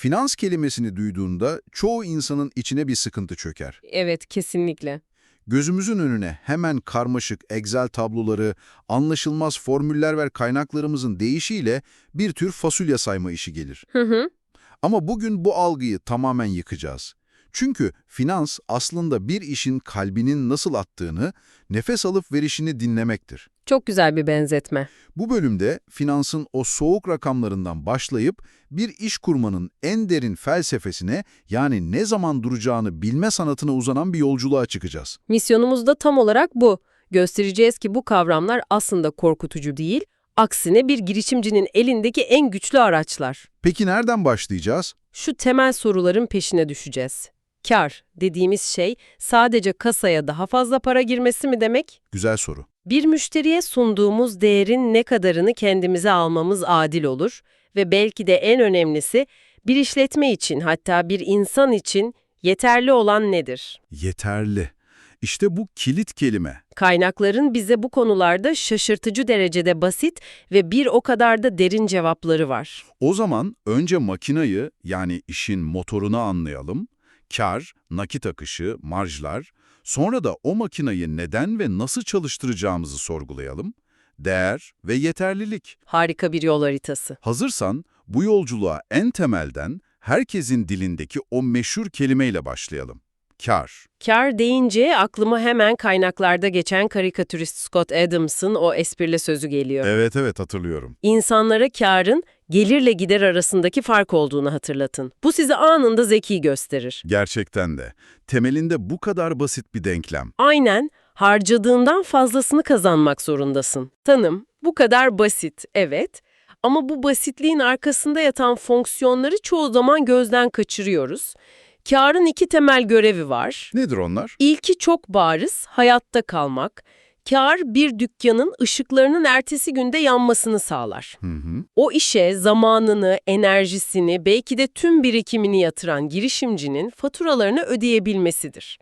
Finans kelimesini duyduğunda çoğu insanın içine bir sıkıntı çöker. Evet, kesinlikle. Gözümüzün önüne hemen karmaşık Excel tabloları, anlaşılmaz formüller ve kaynaklarımızın değişiyle bir tür fasulye sayma işi gelir. Hı hı. Ama bugün bu algıyı tamamen yıkacağız. Çünkü finans aslında bir işin kalbinin nasıl attığını, nefes alıp verişini dinlemektir. Çok güzel bir benzetme. Bu bölümde finansın o soğuk rakamlarından başlayıp bir iş kurmanın en derin felsefesine yani ne zaman duracağını bilme sanatına uzanan bir yolculuğa çıkacağız. Misyonumuz da tam olarak bu. Göstereceğiz ki bu kavramlar aslında korkutucu değil, aksine bir girişimcinin elindeki en güçlü araçlar. Peki nereden başlayacağız? Şu temel soruların peşine düşeceğiz. Kar dediğimiz şey sadece kasaya daha fazla para girmesi mi demek? Güzel soru. Bir müşteriye sunduğumuz değerin ne kadarını kendimize almamız adil olur ve belki de en önemlisi bir işletme için hatta bir insan için yeterli olan nedir? Yeterli. İşte bu kilit kelime. Kaynakların bize bu konularda şaşırtıcı derecede basit ve bir o kadar da derin cevapları var. O zaman önce makinayı yani işin motorunu anlayalım. Kar, nakit akışı, marjlar. Sonra da o makinayı neden ve nasıl çalıştıracağımızı sorgulayalım. Değer ve yeterlilik. Harika bir yol haritası. Hazırsan bu yolculuğa en temelden herkesin dilindeki o meşhur kelimeyle başlayalım. Kar. Kar deyince aklıma hemen kaynaklarda geçen karikatürist Scott Adams'ın o esprili sözü geliyor. Evet evet hatırlıyorum. İnsanlara karın gelirle gider arasındaki fark olduğunu hatırlatın. Bu sizi anında zeki gösterir. Gerçekten de. Temelinde bu kadar basit bir denklem. Aynen harcadığından fazlasını kazanmak zorundasın. Tanım bu kadar basit, evet. Ama bu basitliğin arkasında yatan fonksiyonları çoğu zaman gözden kaçırıyoruz. Karın iki temel görevi var. Nedir onlar? İlki çok bariz, hayatta kalmak. Kar bir dükkanın ışıklarının ertesi günde yanmasını sağlar. Hı hı. O işe zamanını, enerjisini, belki de tüm birikimini yatıran girişimcinin faturalarını ödeyebilmesidir.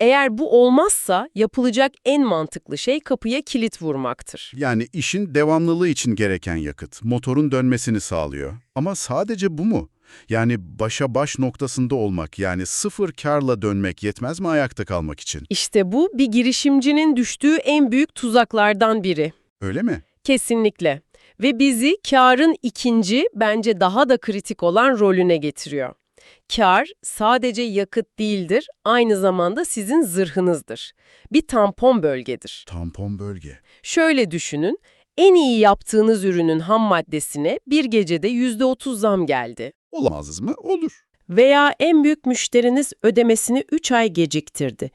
Eğer bu olmazsa yapılacak en mantıklı şey kapıya kilit vurmaktır. Yani işin devamlılığı için gereken yakıt, motorun dönmesini sağlıyor. Ama sadece bu mu? Yani başa baş noktasında olmak, yani sıfır karla dönmek yetmez mi ayakta kalmak için? İşte bu bir girişimcinin düştüğü en büyük tuzaklardan biri. Öyle mi? Kesinlikle. Ve bizi karın ikinci, bence daha da kritik olan rolüne getiriyor. Kar sadece yakıt değildir, aynı zamanda sizin zırhınızdır. Bir tampon bölgedir. Tampon bölge. Şöyle düşünün, en iyi yaptığınız ürünün ham maddesine bir gecede %30 zam geldi. Olamaz mı? Olur. Veya en büyük müşteriniz ödemesini 3 ay geciktirdi.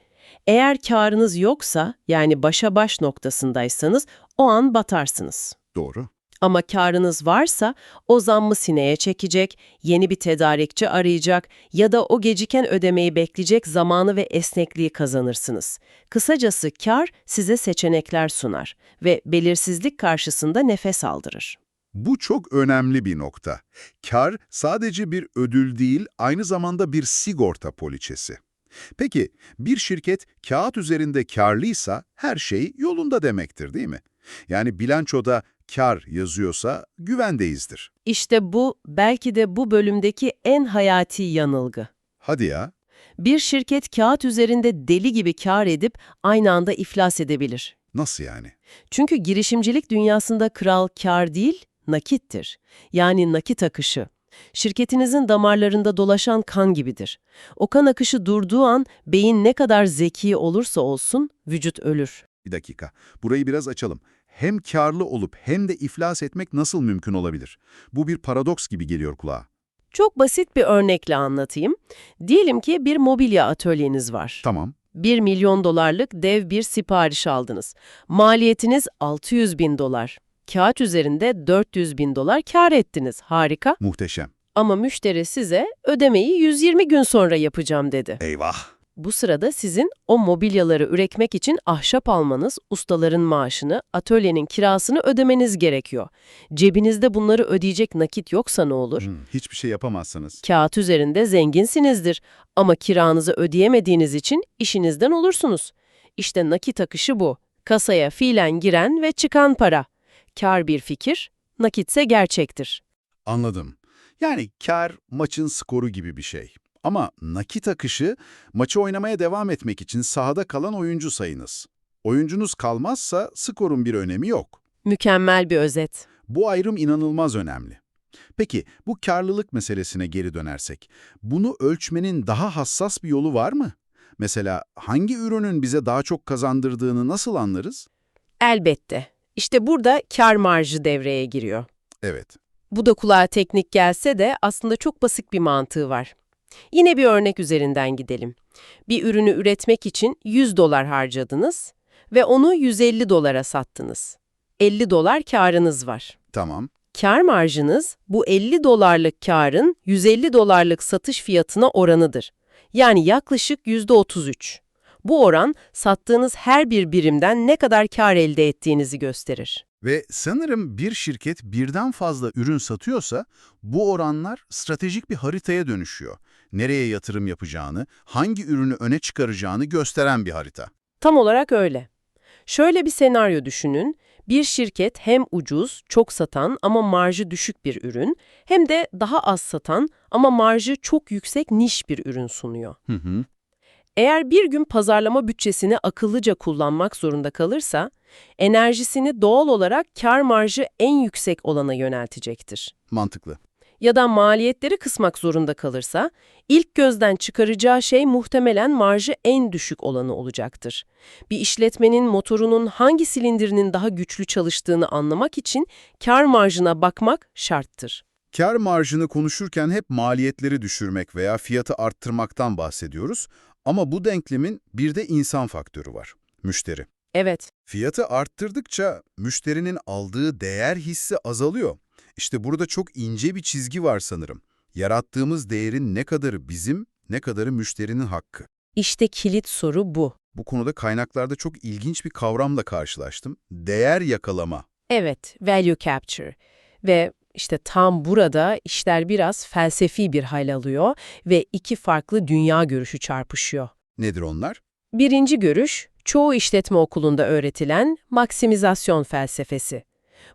Eğer karınız yoksa, yani başa baş noktasındaysanız o an batarsınız. Doğru. Ama karınız varsa o zammı sineye çekecek, yeni bir tedarikçi arayacak ya da o geciken ödemeyi bekleyecek zamanı ve esnekliği kazanırsınız. Kısacası kar size seçenekler sunar ve belirsizlik karşısında nefes aldırır. Bu çok önemli bir nokta. Kar sadece bir ödül değil, aynı zamanda bir sigorta poliçesi. Peki, bir şirket kağıt üzerinde karlıysa her şey yolunda demektir değil mi? Yani bilançoda kar yazıyorsa güvendeyizdir. İşte bu belki de bu bölümdeki en hayati yanılgı. Hadi ya, Bir şirket kağıt üzerinde deli gibi kar edip aynı anda iflas edebilir. nasıl yani? Çünkü girişimcilik dünyasında kral kar değil, nakittir. Yani nakit akışı. Şirketinizin damarlarında dolaşan kan gibidir. O kan akışı durduğu an beyin ne kadar zeki olursa olsun vücut ölür. Bir dakika, burayı biraz açalım. Hem karlı olup hem de iflas etmek nasıl mümkün olabilir? Bu bir paradoks gibi geliyor kulağa. Çok basit bir örnekle anlatayım. Diyelim ki bir mobilya atölyeniz var. Tamam, 1 milyon dolarlık dev bir sipariş aldınız. Maliyetiniz 600 bin dolar. Kağıt üzerinde 400 bin dolar kar ettiniz. Harika. muhteşem. Ama müşteri size ödemeyi 120 gün sonra yapacağım dedi. Eyvah! Bu sırada sizin o mobilyaları üretmek için ahşap almanız, ustaların maaşını, atölyenin kirasını ödemeniz gerekiyor. Cebinizde bunları ödeyecek nakit yoksa ne olur? Hmm, hiçbir şey yapamazsınız. Kağıt üzerinde zenginsinizdir ama kiranızı ödeyemediğiniz için işinizden olursunuz. İşte nakit akışı bu. Kasaya fiilen giren ve çıkan para. Kar bir fikir, nakitse gerçektir. Anladım. Yani kar maçın skoru gibi bir şey. Ama nakit akışı maçı oynamaya devam etmek için sahada kalan oyuncu sayınız. Oyuncunuz kalmazsa skorun bir önemi yok. Mükemmel bir özet. Bu ayrım inanılmaz önemli. Peki bu karlılık meselesine geri dönersek, bunu ölçmenin daha hassas bir yolu var mı? Mesela hangi ürünün bize daha çok kazandırdığını nasıl anlarız? Elbette. İşte burada kar marjı devreye giriyor. Evet. Bu da kulağa teknik gelse de aslında çok basit bir mantığı var. Yine bir örnek üzerinden gidelim. Bir ürünü üretmek için 100 dolar harcadınız ve onu 150 dolara sattınız. 50 dolar karınız var. Tamam. Kar marjınız bu 50 dolarlık karın 150 dolarlık satış fiyatına oranıdır. Yani yaklaşık %33. Bu oran sattığınız her bir birimden ne kadar kar elde ettiğinizi gösterir. Ve sanırım bir şirket birden fazla ürün satıyorsa bu oranlar stratejik bir haritaya dönüşüyor. Nereye yatırım yapacağını, hangi ürünü öne çıkaracağını gösteren bir harita. Tam olarak öyle. Şöyle bir senaryo düşünün. Bir şirket hem ucuz, çok satan ama marjı düşük bir ürün, hem de daha az satan ama marjı çok yüksek niş bir ürün sunuyor. Hı hı. Eğer bir gün pazarlama bütçesini akıllıca kullanmak zorunda kalırsa, enerjisini doğal olarak kar marjı en yüksek olana yöneltecektir. Mantıklı. Ya da maliyetleri kısmak zorunda kalırsa, ilk gözden çıkaracağı şey muhtemelen marjı en düşük olanı olacaktır. Bir işletmenin motorunun hangi silindirinin daha güçlü çalıştığını anlamak için kar marjına bakmak şarttır. Kar marjını konuşurken hep maliyetleri düşürmek veya fiyatı arttırmaktan bahsediyoruz. Ama bu denklemin bir de insan faktörü var. Müşteri. Evet, Fiyatı arttırdıkça müşterinin aldığı değer hissi azalıyor. İşte burada çok ince bir çizgi var sanırım. Yarattığımız değerin ne kadarı bizim, ne kadarı müşterinin hakkı. işte kilit soru bu. Bu konuda kaynaklarda çok ilginç bir kavramla karşılaştım. Değer yakalama. Evet, value capture. Ve işte tam burada işler biraz felsefi bir hal alıyor ve iki farklı dünya görüşü çarpışıyor. Nedir onlar? Birinci görüş, çoğu işletme okulunda öğretilen maksimizasyon felsefesi.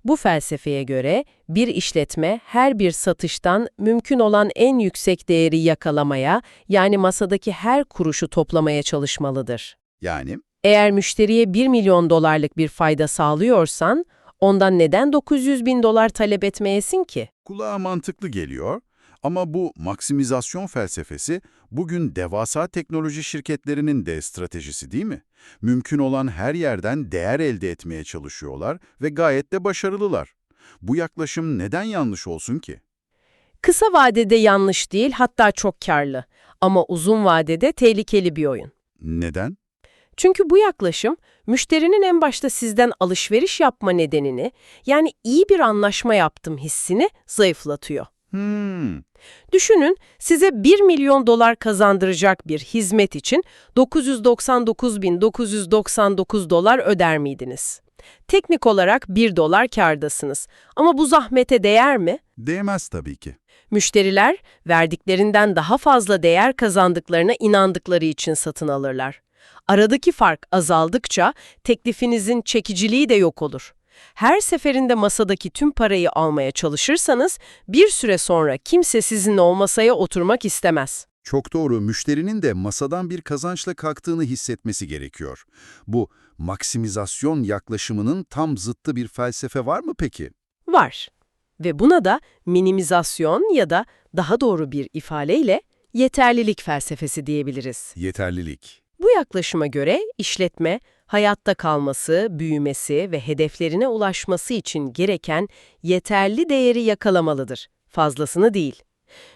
Bu felsefeye göre bir işletme her bir satıştan mümkün olan en yüksek değeri yakalamaya, yani masadaki her kuruşu toplamaya çalışmalıdır. Yani Eğer müşteriye 1 milyon dolarlık bir fayda sağlıyorsan, ondan neden 900 bin dolar talep etmeyesin ki? kulağa mantıklı geliyor ama bu maksimizasyon felsefesi bugün devasa teknoloji şirketlerinin de stratejisi değil mi? Mümkün olan her yerden değer elde etmeye çalışıyorlar ve gayet de başarılılar. Bu yaklaşım neden yanlış olsun ki? Kısa vadede yanlış değil, hatta çok karlı. Ama uzun vadede tehlikeli bir oyun. Neden? Çünkü bu yaklaşım, müşterinin en başta sizden alışveriş yapma nedenini, yani iyi bir anlaşma yaptım hissini zayıflatıyor. Hmm, Düşünün, size 1 milyon dolar kazandıracak bir hizmet için 999.999 dolar öder miydiniz? Teknik olarak 1 dolar kârdasınız. Ama bu zahmete değer mi? değmez tabii ki. Müşteriler, verdiklerinden daha fazla değer kazandıklarına inandıkları için satın alırlar. Aradaki fark azaldıkça teklifinizin çekiciliği de yok olur. Her seferinde masadaki tüm parayı almaya çalışırsanız bir süre sonra kimse sizinle o masaya oturmak istemez. Çok doğru, müşterinin de masadan bir kazançla kalktığını hissetmesi gerekiyor. Bu maksimizasyon yaklaşımının tam zıttı bir felsefe var mı peki? Var. Ve buna da minimizasyon ya da daha doğru bir ifadeyle yeterlilik felsefesi diyebiliriz. Yeterlilik. Bu yaklaşıma göre işletme, hayatta kalması, büyümesi ve hedeflerine ulaşması için gereken yeterli değeri yakalamalıdır. Fazlasını değil.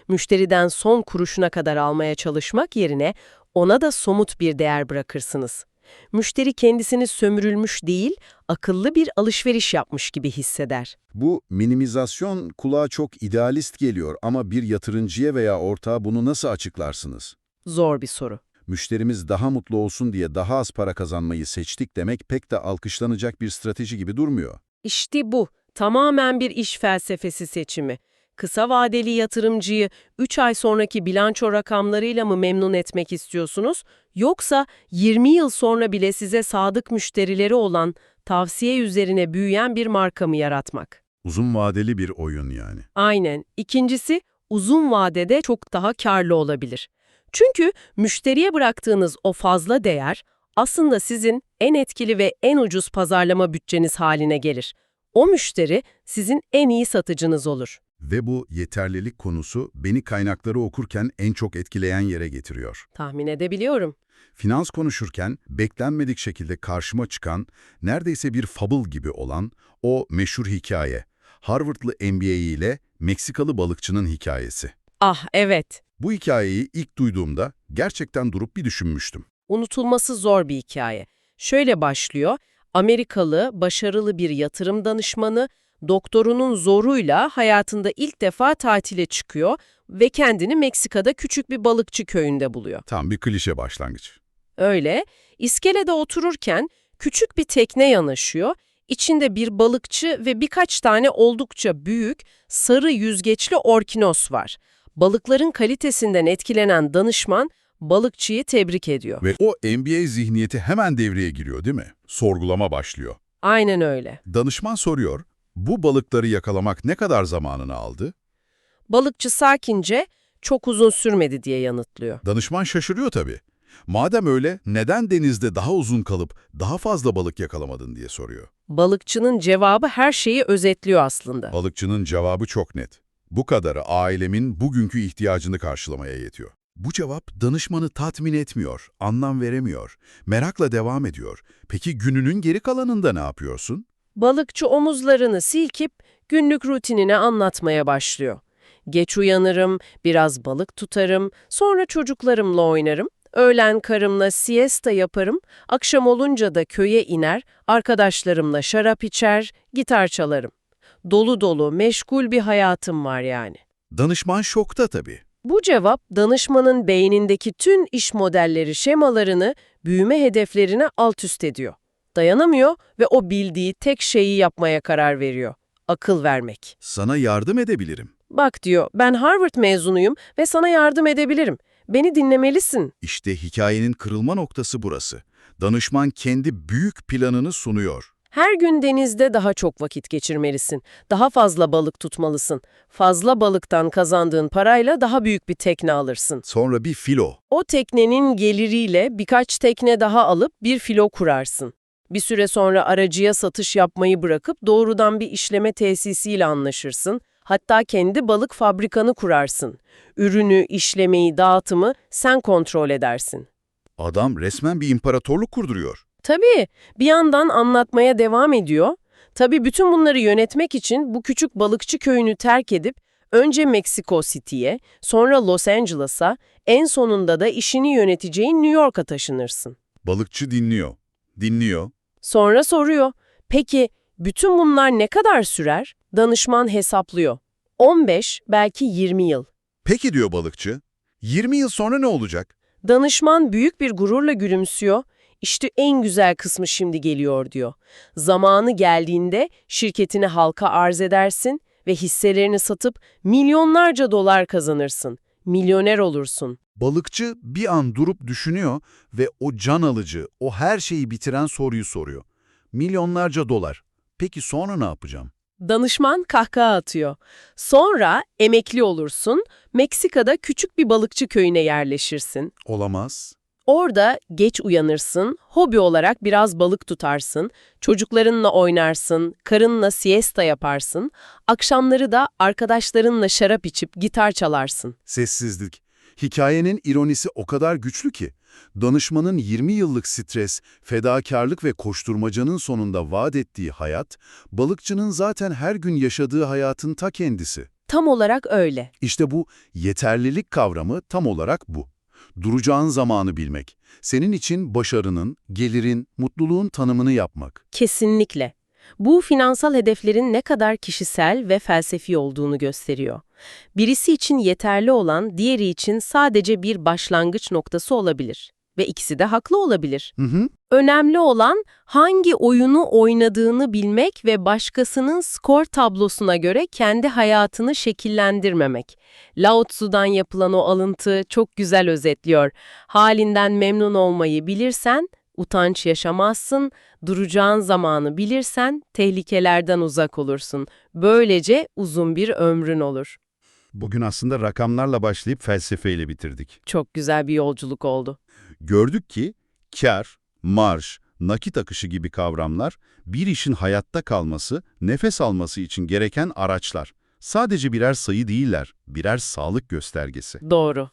Müşteriden son kuruşuna kadar almaya çalışmak yerine ona da somut bir değer bırakırsınız. Müşteri kendisini sömürülmüş değil, akıllı bir alışveriş yapmış gibi hisseder. Bu minimizasyon kulağa çok idealist geliyor ama bir yatırımcıya veya ortağa bunu nasıl açıklarsınız? Zor bir soru. Müşterimiz daha mutlu olsun diye daha az para kazanmayı seçtik demek pek de alkışlanacak bir strateji gibi durmuyor. İşte bu. Tamamen bir iş felsefesi seçimi. Kısa vadeli yatırımcıyı 3 ay sonraki bilanço rakamlarıyla mı memnun etmek istiyorsunuz? Yoksa 20 yıl sonra bile size sadık müşterileri olan, tavsiye üzerine büyüyen bir marka mı yaratmak? Uzun vadeli bir oyun yani. Aynen. İkincisi, uzun vadede çok daha karlı olabilir. Çünkü müşteriye bıraktığınız o fazla değer aslında sizin en etkili ve en ucuz pazarlama bütçeniz haline gelir. O müşteri sizin en iyi satıcınız olur. Ve bu yeterlilik konusu beni kaynakları okurken en çok etkileyen yere getiriyor. Tahmin edebiliyorum. Finans konuşurken beklenmedik şekilde karşıma çıkan, neredeyse bir fable gibi olan o meşhur hikaye. Harvardlı MBA ile Meksikalı balıkçının hikayesi. Ah evet, Bu hikayeyi ilk duyduğumda gerçekten durup bir düşünmüştüm. unutulması zor bir hikaye. Şöyle başlıyor, Amerikalı, başarılı bir yatırım danışmanı, doktorunun zoruyla hayatında ilk defa tatile çıkıyor ve kendini Meksika'da küçük bir balıkçı köyünde buluyor. Tam bir klişe başlangıç. Öyle, iskelede otururken küçük bir tekne yanaşıyor, içinde bir balıkçı ve birkaç tane oldukça büyük, sarı yüzgeçli orkinos var. Balıkların kalitesinden etkilenen danışman, balıkçıyı tebrik ediyor. Ve o MBA zihniyeti hemen devreye giriyor değil mi? Sorgulama başlıyor. Aynen öyle. Danışman soruyor, bu balıkları yakalamak ne kadar zamanını aldı? Balıkçı sakince, çok uzun sürmedi diye yanıtlıyor. Danışman şaşırıyor tabii. Madem öyle, neden denizde daha uzun kalıp daha fazla balık yakalamadın diye soruyor. Balıkçının cevabı her şeyi özetliyor aslında. Balıkçının cevabı çok net. Bu kadarı ailemin bugünkü ihtiyacını karşılamaya yetiyor. Bu cevap danışmanı tatmin etmiyor, anlam veremiyor. Merakla devam ediyor. Peki gününün geri kalanında ne yapıyorsun? Balıkçı omuzlarını silkip günlük rutinini anlatmaya başlıyor. Geç uyanırım, biraz balık tutarım, sonra çocuklarımla oynarım, öğlen karımla siesta yaparım, akşam olunca da köye iner, arkadaşlarımla şarap içer, gitar çalarım. Dolu dolu, meşgul bir hayatım var yani. Danışman şokta tabii. Bu cevap danışmanın beynindeki tüm iş modelleri, şemalarını, büyüme hedeflerine alt üst ediyor. Dayanamıyor ve o bildiği tek şeyi yapmaya karar veriyor. Akıl vermek. Sana yardım edebilirim. Bak diyor, ben Harvard mezunuyum ve sana yardım edebilirim. Beni dinlemelisin. İşte hikayenin kırılma noktası burası. Danışman kendi büyük planını sunuyor. Her gün denizde daha çok vakit geçirmelisin. Daha fazla balık tutmalısın. Fazla balıktan kazandığın parayla daha büyük bir tekne alırsın. Sonra bir filo. O teknenin geliriyle birkaç tekne daha alıp bir filo kurarsın. Bir süre sonra aracıya satış yapmayı bırakıp doğrudan bir işleme tesisiyle anlaşırsın. Hatta kendi balık fabrikanı kurarsın. Ürünü, işlemeyi, dağıtımı sen kontrol edersin. Adam resmen bir imparatorluk kurduruyor. Tabii bir yandan anlatmaya devam ediyor. Tabii bütün bunları yönetmek için bu küçük balıkçı köyünü terk edip önce Mexico City'ye, sonra Los Angeles'a, en sonunda da işini yöneteceğin New York'a taşınırsın. Balıkçı dinliyor. Dinliyor. Sonra soruyor, peki bütün bunlar ne kadar sürer? Danışman hesaplıyor. 15, belki 20 yıl. Peki diyor balıkçı. 20 yıl sonra ne olacak? Danışman büyük bir gururla gülümsüyor. İşte en güzel kısmı şimdi geliyor diyor. Zamanı geldiğinde şirketini halka arz edersin ve hisselerini satıp milyonlarca dolar kazanırsın. Milyoner olursun. Balıkçı bir an durup düşünüyor ve o can alıcı, o her şeyi bitiren soruyu soruyor. Milyonlarca dolar. Peki sonra ne yapacağım? Danışman kahkaha atıyor. Sonra emekli olursun, Meksika'da küçük bir balıkçı köyüne yerleşirsin. Olamaz. Orada geç uyanırsın, hobi olarak biraz balık tutarsın, çocuklarınla oynarsın, karınla siesta yaparsın, akşamları da arkadaşlarınla şarap içip gitar çalarsın. Sessizlik. Hikayenin ironisi o kadar güçlü ki, danışmanın 20 yıllık stres, fedakarlık ve koşturmacanın sonunda vaat ettiği hayat, balıkçının zaten her gün yaşadığı hayatın ta kendisi. Tam olarak öyle. İşte bu yeterlilik kavramı tam olarak bu. Duracağın zamanı bilmek, senin için başarının, gelirin, mutluluğun tanımını yapmak. Kesinlikle. Bu finansal hedeflerin ne kadar kişisel ve felsefi olduğunu gösteriyor. Birisi için yeterli olan diğeri için sadece bir başlangıç noktası olabilir. Ve ikisi de haklı olabilir. Hı hı. Önemli olan hangi oyunu oynadığını bilmek ve başkasının skor tablosuna göre kendi hayatını şekillendirmemek. Lao Tzu'dan yapılan o alıntı çok güzel özetliyor. Halinden memnun olmayı bilirsen, utanç yaşamazsın, duracağın zamanı bilirsen, tehlikelerden uzak olursun. Böylece uzun bir ömrün olur. Bugün aslında rakamlarla başlayıp felsefeyle bitirdik. Çok güzel bir yolculuk oldu. Gördük ki kar, marj, nakit akışı gibi kavramlar bir işin hayatta kalması, nefes alması için gereken araçlar. Sadece birer sayı değiller, birer sağlık göstergesi. Doğru.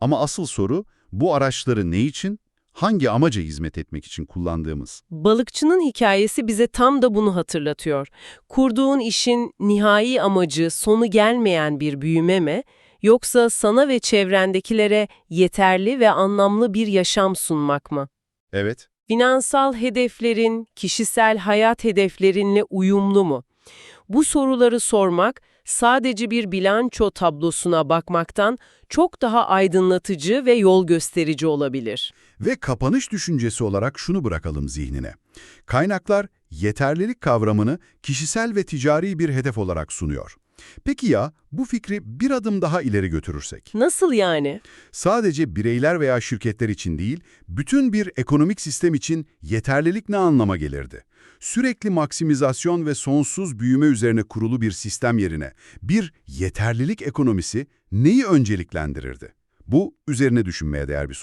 Ama asıl soru bu araçları ne için, hangi amaca hizmet etmek için kullandığımız? Balıkçının hikayesi bize tam da bunu hatırlatıyor. Kurduğun işin nihai amacı sonu gelmeyen bir büyüme mi, yoksa sana ve çevrendekilere yeterli ve anlamlı bir yaşam sunmak mı? Evet, Finansal hedeflerin, kişisel hayat hedeflerinle uyumlu mu? Bu soruları sormak, sadece bir bilanço tablosuna bakmaktan çok daha aydınlatıcı ve yol gösterici olabilir. Ve kapanış düşüncesi olarak şunu bırakalım zihnine. Kaynaklar yeterlilik kavramını kişisel ve ticari bir hedef olarak sunuyor. Peki ya bu fikri bir adım daha ileri götürürsek? Nasıl yani? Sadece bireyler veya şirketler için değil, bütün bir ekonomik sistem için yeterlilik ne anlama gelirdi? Sürekli maksimizasyon ve sonsuz büyüme üzerine kurulu bir sistem yerine bir yeterlilik ekonomisi neyi önceliklendirirdi? Bu üzerine düşünmeye değer bir soru.